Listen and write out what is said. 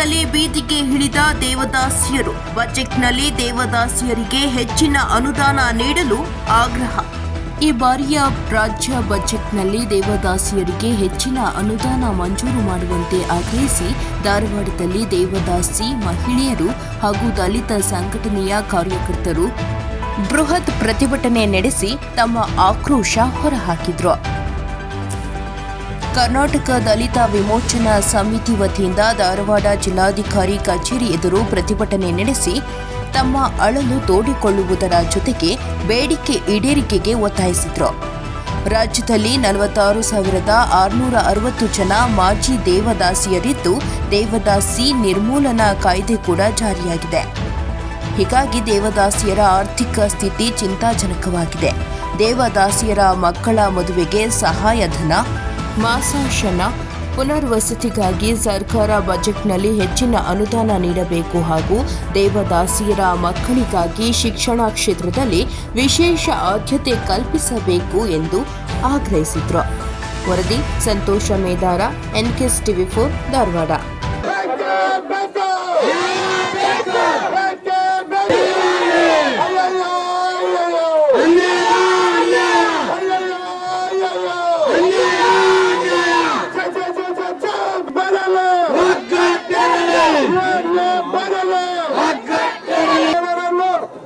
ಧಾರವಾಡದಲ್ಲಿ ಬೀದಿಗೆ ಹಿಡಿದ ದೇವದಾಸಿಯರು. ಬಜೆಟ್ನಲ್ಲಿ ದೇವದಾಸಿಯರಿಗೆ ಹೆಚ್ಚಿನ ಅನುದಾನ ನೀಡಲು ಆಗ್ರಹ. ಈ ಬಾರಿಯ ರಾಜ್ಯ ಬಜೆಟ್ನಲ್ಲಿ ದೇವದಾಸಿಯರಿಗೆ ಹೆಚ್ಚಿನ ಅನುದಾನ ಮಂಜೂರು ಮಾಡುವಂತೆ ಆಗ್ರಹಿಸಿ ಧಾರವಾಡದಲ್ಲಿ ದೇವದಾಸಿ ಮಹಿಳೆಯರು ಹಾಗೂ ದಲಿತ ಸಂಘಟನೆಯ ಕಾರ್ಯಕರ್ತರು ಬೃಹತ್ ಪ್ರತಿಭಟನೆ ನಡೆಸಿ ತಮ್ಮ ಆಕ್ರೋಶ ಹೊರಹಾಕಿದ್ರು. ಕರ್ನಾಟಕ ದಲಿತ ವಿಮೋಚನಾ ಸಮಿತಿ ವತಿಯಿಂದ ಧಾರವಾಡ ಜಿಲ್ಲಾಧಿಕಾರಿ ಕಚೇರಿ ಎದುರು ಪ್ರತಿಭಟನೆ ನಡೆಸಿ ತಮ್ಮ ಅಳಲು ತೋಡಿಕೊಳ್ಳುವುದರ ಜೊತೆಗೆ ಬೇಡಿಕೆ ಈಡೇರಿಕೆಗೆ ಒತ್ತಾಯಿಸಿದರು. ರಾಜ್ಯದಲ್ಲಿ ನಲವತ್ತಾರು ಸಾವಿರದ ಆರುನೂರ ಅರವತ್ತು ಜನ ಮಾಜಿ ದೇವದಾಸಿಯರಿದ್ದು, ದೇವದಾಸಿ ನಿರ್ಮೂಲನಾ ಕಾಯ್ದೆ ಕೂಡ ಜಾರಿಯಾಗಿದೆ. ಹೀಗಾಗಿ ದೇವದಾಸಿಯರ ಆರ್ಥಿಕ ಸ್ಥಿತಿ ಚಿಂತಾಜನಕವಾಗಿದೆ. ದೇವದಾಸಿಯರ ಮಕ್ಕಳ ಮದುವೆಗೆ ಸಹಾಯಧನ ಮಾಸಾಶನ ಪುನರ್ವಸತಿಗಾಗಿ ಸರ್ಕಾರ ಬಜೆಟ್ನಲ್ಲಿ ಹೆಚ್ಚಿನ ಅನುದಾನ ನೀಡಬೇಕು ಹಾಗೂ ದೇವದಾಸಿಯರ ಮಕ್ಕಳಿಗಾಗಿ ಶಿಕ್ಷಣ ಕ್ಷೇತ್ರದಲ್ಲಿ ವಿಶೇಷ ಆದ್ಯತೆ ಕಲ್ಪಿಸಬೇಕು ಎಂದು ಆಗ್ರಹಿಸಿದರು. ವರದಿ ಸಂತೋಷ ಮೇದಾರ, ಎನ್ಕೆಸ್ ಟಿವಿ ಫೋರ್ ಧಾರವಾಡ.